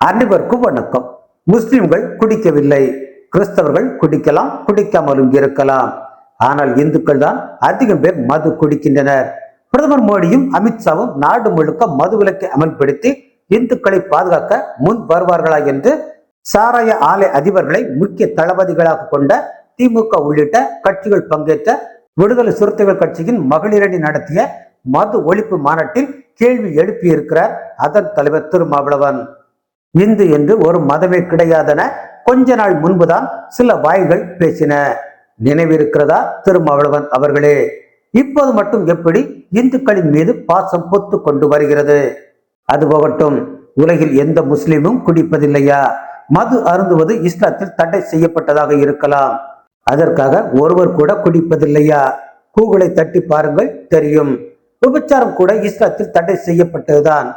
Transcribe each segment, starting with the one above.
அனைவருக்கும் வணக்கம். முஸ்லிம்கள் குடிக்கவில்லை. கிறிஸ்தவர்கள் குடிக்கலாம் குடிக்காமலும் இருக்கலாம். ஆனால் இந்துக்கள் தான் அதிகம் பேர் மது குடிக்கின்றனர். பிரதமர் மோடியும் அமித்ஷாவும் நாடு முழுக்க மது விலக்கை அமல்படுத்தி இந்துக்களை பாதுகாக்க முன் வருவார்களா என்று சாராய ஆலை அதிபர்களை முக்கிய தளபதிகளாக கொண்ட திமுக உள்ளிட்ட கட்சிகள் பங்கேற்ற விடுதலை சிறுத்தைகள் கட்சியின் மகளிரணி நடத்திய மது ஒழிப்பு மாநாட்டில் கேள்வி எழுப்பியிருக்கிறார் அதன் தலைவர் திருமாவளவன். இந்து என்று ஒரு மதமே கிடையாதென கொஞ்ச நாள் முன்புதான் சில வாய்கள் பேசின. நினைவிருக்கிறதா திருமாவளவன் அவர்களே? இப்போது மட்டும் எப்படி இந்துக்களின் மீது பாசம் பொத்து கொண்டு வருகிறது? அது போகட்டும் உலகில் எந்த முஸ்லீமும் குடிப்பதில்லையா? மது அருந்துவது இஸ்லாத்தில் தடை செய்யப்பட்டதாக இருக்கலாம். அதற்காக ஒருவர் கூட குடிப்பதில்லையா? கூகுளை தட்டி பாருங்கள் தெரியும். விபச்சாரம் கூட இஸ்லாத்தில் தடை செய்யப்பட்டதுதான்.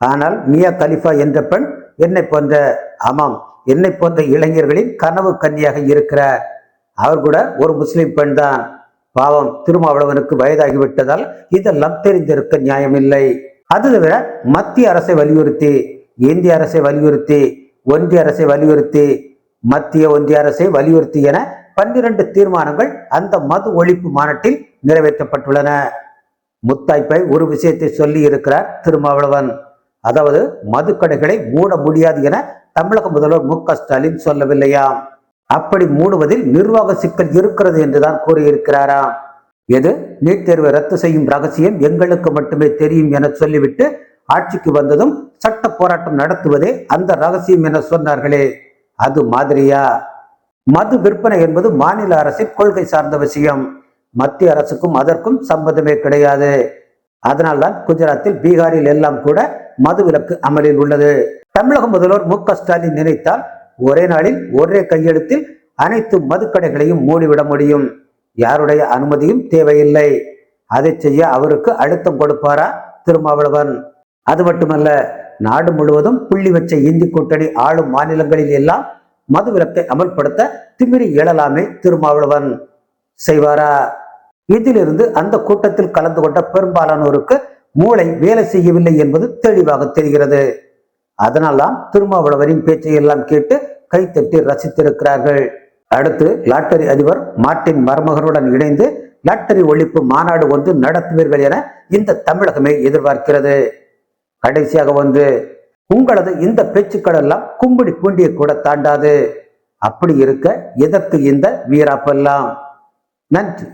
ஆனால் மியா கலிஃபா என்ற பெண் என்னை போன்ற ஆமாம் என்னை போன்ற இளைஞர்களின் கனவு கன்னியாக இருக்கிறார். அவர் கூட ஒரு முஸ்லிம் பெண் தான் பாவம் திருமாவளவனுக்கு வயதாகிவிட்டதால் இதெல்லாம் தெரிந்திருக்க நியாயமில்லை. அது தவிர மத்திய அரசை வலியுறுத்தி இந்திய அரசை வலியுறுத்தி ஒன்றிய அரசை வலியுறுத்தி மத்திய ஒன்றிய அரசை வலியுறுத்தி என பன்னிரண்டு தீர்மானங்கள் அந்த மது ஒழிப்பு மாநாட்டில் நிறைவேற்றப்பட்டுள்ளன. முத்தாய்ப்பை ஒரு விஷயத்தை சொல்லி இருக்கிறார் திருமாவளவன். அதாவது மதுக்கடைகளை மூட முடியாது என தமிழக முதல்வர் மு க ஸ்டாலின் சொல்லவில்லையாம் அப்படி மூடுவதில் நிர்வாக சிக்கல் இருக்கிறது என்றுதான் கூறியிருக்கிறாராம். எது? நீட் தேர்வை ரத்து செய்யும் ரகசியம் எங்களுக்கு மட்டுமே தெரியும் என சொல்லிவிட்டு ஆட்சிக்கு வந்ததும் சட்ட போராட்டம் நடத்துவதே அந்த ரகசியம் என சொன்னார்களே. அது மாதிரியா? மது விற்பனை என்பது மாநில அரசின் கொள்கை சார்ந்த விஷயம். மத்திய அரசுக்கும் அதற்கும் சம்பந்தமே கிடையாது. அதனால்தான் குஜராத்தில் பீகாரில் எல்லாம் கூட மதுவிலக்கு அமலில் உள்ளது. தமிழக முதல்வர் மு க ஸ்டாலின் நினைத்தால் ஒரே நாளில் ஒரே கையெழுத்தில் அனைத்து மதுக்கடைகளையும் மூடிவிட முடியும். யாருடைய அனுமதியும் தேவையில்லை. அதை செய்ய அவருக்கு அழுத்தம் கொடுப்பாரா திருமாவளவன்? அது மட்டுமல்ல நாடு முழுவதும் புள்ளி வச்ச இந்தி கூட்டணி ஆளும் மாநிலங்களில் எல்லாம் மதுவிலக்கை அமல்படுத்த திமிரி எழலாமே திருமாவளவன். செய்வாரா? இதிலிருந்து அந்த கூட்டத்தில் கலந்து கொண்ட பெரும்பாலானோருக்கு மூளை வேலை செய்யவில்லை என்பது தெளிவாக தெரிகிறது. அதனால்தான் திருமாவளவரின் பேச்சையெல்லாம் கேட்டு கைத்தட்டி ரசித்திருக்கிறார்கள். அடுத்து லாட்டரி அதிபர் மார்ட்டின் மருமகனுடன் இணைந்து லாட்டரி ஒழிப்பு மாநாடு ஒன்று நடத்துவீர்கள் என இந்த தமிழகமே எதிர்பார்க்கிறது. கடைசியாக வந்து உங்களது இந்த பேச்சுக்கள் எல்லாம் கும்பிடி பூண்டியை கூட தாண்டாது. அப்படி இருக்க எதற்கு இந்த வீராப்பெல்லாம்? நன்றி.